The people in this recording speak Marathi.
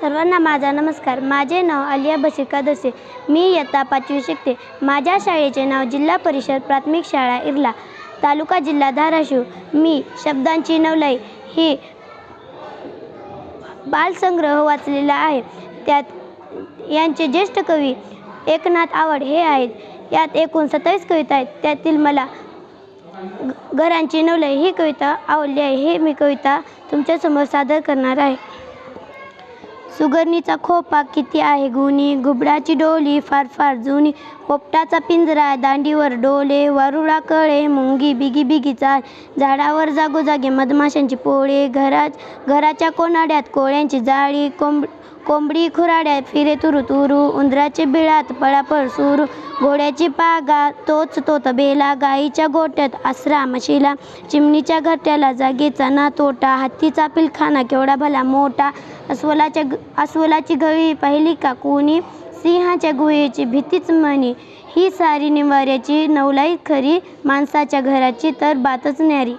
सर्वांना माझा नमस्कार. माझे नाव आलिया बशीर दसे. मी इयत्ता पाचवी शिकते. माझ्या शाळेचे नाव जिल्हा परिषद प्राथमिक शाळा इरला. तालुका जिल्हा धाराशिव. मी शब्दांची नवलाई. ही बालसंग्रह वाचलेला आहे. त्यात यांचे ज्येष्ठ कवी एकनाथ आवड हे आहेत. यात एकूण सत्तावीस कविता आहेत. त्यातील मला ग- घरांची नवलाई ही कविता आवडली आहे. हे मी कविता तुमच्यासमोर सादर करणार आहे. सुगरणीचा खोपा किती आहे? गुणी घुबडाची डोली फार फार जुनी. पोपटाचा पिंजरा दांडीवर डोले वरुळा कळे मुंगी बिगी बिगी चाल. झाडावर जागोजागी मधमाशांची पोळे घरा घराच्या कोनाड्यात कोळ्यांची जाळी कोंब कोंबडी खुराड्यात फिरे तुरु तुरू उंदराचे बिळात पळापळ सुरू. घोड्याची पागा तोच तो तबेला गाईच्या गोट्यात आसरा म्हशीला चिमणीच्या घरट्याला जागेचा ना तोटा हत्तीचा पिलखाना केवढा भला मोठा अस्वलाच्या अस्वलाची घळी पाहिली का? कोणी? सिंहाच्या गुहेची भीतीच म्हणी. ही सारी निवाऱ्याची नवलाई खरी माणसाच्या घराची तर बातच न्यारी.